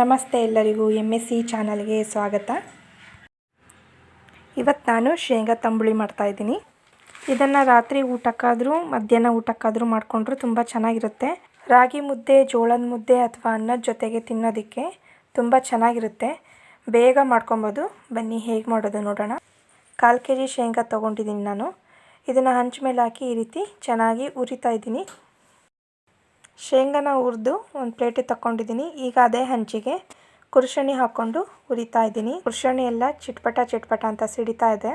ನಮಸ್ತೆ ಎಲ್ಲರಿಗೂ M S C ಚಾನಲ್ಗೆ ಸ್ವಾಗತ. ಇವತ್ತು ನಾನು ಶೇಂಗಾ ತಂಬುಳಿ ಮಾಡ್ತಾಯಿದ್ದೀನಿ ಇದನ್ನು ರಾತ್ರಿ ಊಟಕ್ಕಾದರೂ, ಮಧ್ಯಾಹ್ನ ಊಟಕ್ಕಾದರೂ ಮಾಡಿಕೊಂಡ್ರೂ ತುಂಬ ಚೆನ್ನಾಗಿರುತ್ತೆ. ರಾಗಿ ಮುದ್ದೆ, ಜೋಳದ ಮುದ್ದೆ ಅಥವಾ ಅನ್ನದ ಜೊತೆಗೆ ತಿನ್ನೋದಕ್ಕೆ ತುಂಬ ಚೆನ್ನಾಗಿರುತ್ತೆ. ಬೇಗ ಮಾಡ್ಕೊಬೋದು. ಬನ್ನಿ, ಹೇಗೆ ಮಾಡೋದು ನೋಡೋಣ. ಕಾಲು ಕೆ ಜಿ ಶೇಂಗಾ ತೊಗೊಂಡಿದ್ದೀನಿ ನಾನು. ಇದನ್ನು ಹಂಚ ಮೇಲೆ ಹಾಕಿ ಈ ರೀತಿ ಚೆನ್ನಾಗಿ ಉರಿತಾ ಇದ್ದೀನಿ. ಶೇಂಗಾನ ಹುರಿದು ಒಂದು ಪ್ಲೇಟಿಗೆ ತಗೊಂಡಿದ್ದೀನಿ ಈಗ ಅದೇ ಹಂಚಿಗೆ ಕುರ್ಷಣಿ ಹಾಕ್ಕೊಂಡು ಹುರಿತಾ ಇದ್ದೀನಿ. ಕುರ್ಷಣಿ ಎಲ್ಲ ಚಿಟ್ಪಟ ಚಿಟ್ಪಟ ಅಂತ ಸಿಡಿತಾ ಇದೆ.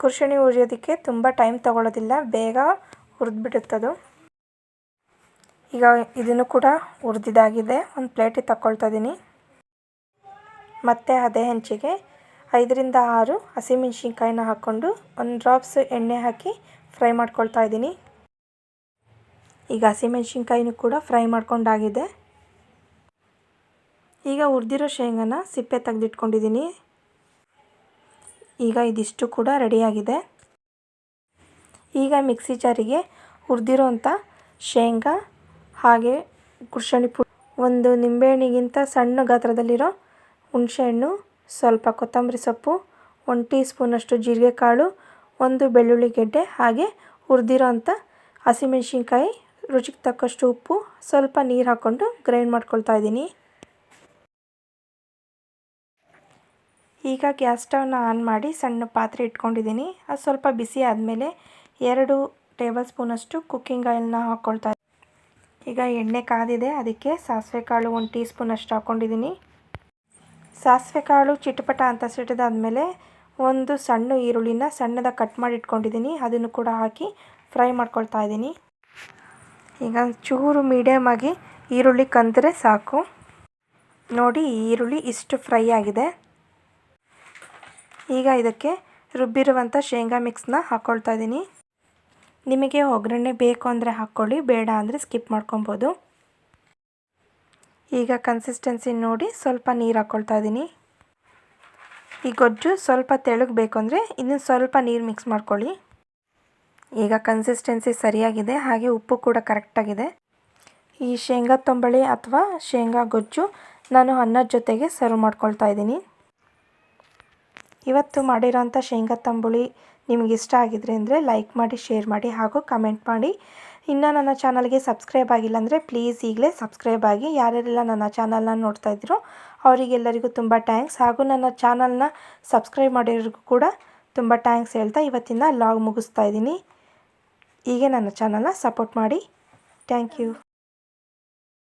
ಕುರ್ಷಣಿ ಹುರಿಯೋದಕ್ಕೆ ತುಂಬ ಟೈಮ್ ತಗೊಳ್ಳೋದಿಲ್ಲ ಬೇಗ ಹುರಿದ್ಬಿಡುತ್ತದು. ಈಗ ಇದನ್ನು ಕೂಡ ಹುರಿದಿದ್ದಾಗಿದೆ ಒಂದು ಪ್ಲೇಟಿಗೆ ತಗೊಳ್ತಾ ಇದ್ದೀನಿ ಮತ್ತು ಅದೇ ಹಂಚಿಗೆ ಐದರಿಂದ ಆರು ಹಸಿಮೆಣ್ಸಿನ್ಕಾಯಿನ ಹಾಕ್ಕೊಂಡು ಒಂದು ಡ್ರಾಪ್ಸ್ ಎಣ್ಣೆ ಹಾಕಿ ಫ್ರೈ ಮಾಡ್ಕೊಳ್ತಾ ಇದ್ದೀನಿ ಈಗ ಹಸಿಮೆಣ್ಸಿನ್ಕಾಯಿನೂ ಕೂಡ ಫ್ರೈ ಮಾಡ್ಕೊಂಡಾಗಿದೆ. ಈಗ ಹುರಿದಿರೋ ಶೇಂಗಾನ ಸಿಪ್ಪೆ ತೆಗೆದಿಟ್ಕೊಂಡಿದ್ದೀನಿ ಈಗ ಇದಿಷ್ಟು ಕೂಡ ರೆಡಿಯಾಗಿದೆ. ಈಗ ಮಿಕ್ಸಿ ಜಾರಿಗೆ ಹುರಿದಿರೋ ಅಂಥ ಶೇಂಗಾ ಹಾಗೆ ಕುರ್ಷಣಿ ಪುಡಿ, ಒಂದು ನಿಂಬೆಹಣ್ಣಿಗಿಂತ ಸಣ್ಣ ಗಾತ್ರದಲ್ಲಿರೋ ಹುಣಸೆಹಣ್ಣು, ಸ್ವಲ್ಪ ಕೊತ್ತಂಬರಿ ಸೊಪ್ಪು, ಒಂದು ಟೀ ಸ್ಪೂನಷ್ಟು ಜೀರಿಗೆ ಕಾಳು ಒಂದು ಬೆಳ್ಳುಳ್ಳಿ ಗೆಡ್ಡೆ ಹಾಗೆ ಹುರಿದಿರೋ ಅಂಥ ಹಸಿಮೆಣ್ಸಿನ್ಕಾಯಿ ರುಚಿಗೆ ತಕ್ಕಷ್ಟು ಉಪ್ಪು, ಸ್ವಲ್ಪ ನೀರು ಹಾಕ್ಕೊಂಡು ಗ್ರೈಂಡ್ ಮಾಡ್ಕೊಳ್ತಾ ಇದ್ದೀನಿ. ಈಗ ಗ್ಯಾಸ್ ಸ್ಟವ್ನ ಆನ್ ಮಾಡಿ ಸಣ್ಣ ಪಾತ್ರೆ ಇಟ್ಕೊಂಡಿದ್ದೀನಿ. ಅದು ಸ್ವಲ್ಪ ಬಿಸಿ ಆದಮೇಲೆ ಎರಡು ಟೇಬಲ್ ಸ್ಪೂನಷ್ಟು ಕುಕ್ಕಿಂಗ್ ಆಯಿಲ್ನ ಹಾಕ್ಕೊಳ್ತಾ ಈಗ ಎಣ್ಣೆ ಕಾದಿದೆ, ಅದಕ್ಕೆ ಸಾಸಿವೆ ಕಾಳು ಒಂದು ಟೀ ಸ್ಪೂನಷ್ಟು ಹಾಕ್ಕೊಂಡಿದ್ದೀನಿ ಸಾಸಿವೆ ಕಾಳು ಚಿಟಪಟ ಅಂತ ಸಿಟಿದಾದ್ಮೇಲೆ ಒಂದು ಸಣ್ಣ ಈರುಳ್ಳಿನ ಸಣ್ಣದಾಗಿ ಕಟ್ ಮಾಡಿ ಇಟ್ಕೊಂಡಿದ್ದೀನಿ. ಅದನ್ನು ಕೂಡ ಹಾಕಿ ಫ್ರೈ ಮಾಡ್ಕೊಳ್ತಾ ಇದ್ದೀನಿ. ಈಗ ಚೂರು ಮೀಡಿಯಮ್ ಆಗಿ ಈರುಳ್ಳಿ ಕಂದರೆ ಸಾಕು. ನೋಡಿ ಈರುಳ್ಳಿ ಇಷ್ಟು ಫ್ರೈ ಆಗಿದೆ. ಈಗ ಇದಕ್ಕೆ ರುಬ್ಬಿರುವಂಥ ಶೇಂಗಾ ಮಿಕ್ಸ್ನ ಹಾಕ್ಕೊಳ್ತಾ ಇದ್ದೀನಿ ನಿಮಗೆ ಒಗ್ಗರಣೆ ಬೇಕು ಅಂದರೆ ಹಾಕ್ಕೊಳ್ಳಿ ಬೇಡ ಅಂದರೆ ಸ್ಕಿಪ್ ಮಾಡ್ಕೊಬೋದು. ಈಗ ಕನ್ಸಿಸ್ಟೆನ್ಸಿ ನೋಡಿ ಸ್ವಲ್ಪ ನೀರು ಹಾಕ್ಕೊಳ್ತಾ ಇದ್ದೀನಿ ಈ ಗೊಜ್ಜು ಸ್ವಲ್ಪ ತೆಳಗೆ ಬೇಕು ಅಂದರೆ ಇನ್ನೂ ಸ್ವಲ್ಪ ನೀರು ಮಿಕ್ಸ್ ಮಾಡ್ಕೊಳ್ಳಿ. ಈಗ ಕನ್ಸಿಸ್ಟೆನ್ಸಿ ಸರಿಯಾಗಿದೆ, ಹಾಗೆ ಉಪ್ಪು ಕೂಡ ಕರೆಕ್ಟಾಗಿದೆ ಈ ಶೇಂಗಾ ತಂಬಳಿ ಅಥವಾ ಶೇಂಗಾ ಗೊಜ್ಜು ನಾನು ಅನ್ನದ ಜೊತೆಗೆ ಸರ್ವ್ ಮಾಡ್ಕೊಳ್ತಾ ಇದ್ದೀನಿ. ಇವತ್ತು ಮಾಡಿರೋಂಥ ಶೇಂಗಾ ತಂಬುಳಿ ನಿಮಗೆ ಇಷ್ಟ ಆಗಿದ್ರೆ ಅಂದರೆ ಲೈಕ್ ಮಾಡಿ ಶೇರ್ ಮಾಡಿ ಹಾಗೂ ಕಮೆಂಟ್ ಮಾಡಿ. ಇನ್ನು ನನ್ನ ಚಾನಲ್ಗೆ ಸಬ್ಸ್ಕ್ರೈಬ್ ಆಗಿಲ್ಲ ಅಂದರೆ ಪ್ಲೀಸ್ ಈಗಲೇ ಸಬ್ಸ್ಕ್ರೈಬ್ ಆಗಿ. ಯಾರ್ಯಾರೆಲ್ಲ ನನ್ನ ಚಾನಲ್ನ ನೋಡ್ತಾ ಇದ್ದೀರೋ ಅವರಿಗೆಲ್ಲರಿಗೂ ತುಂಬ ಟ್ಯಾಂಕ್ಸ್ ಹಾಗೂ ನನ್ನ ಚಾನಲ್ನ ಸಬ್ಸ್ಕ್ರೈಬ್ ಮಾಡಿರೋರಿಗೂ ಕೂಡ ತುಂಬ ಟ್ಯಾಂಕ್ಸ್ ಹೇಳ್ತಾ ಇವತ್ತಿನ ಲಾಗ್ ಮುಗಿಸ್ತಾ ಇದ್ದೀನಿ. ಹೀಗೆ ನನ್ನ ಚಾನಲ್ನ ಸಪೋರ್ಟ್ ಮಾಡಿ. Thank you.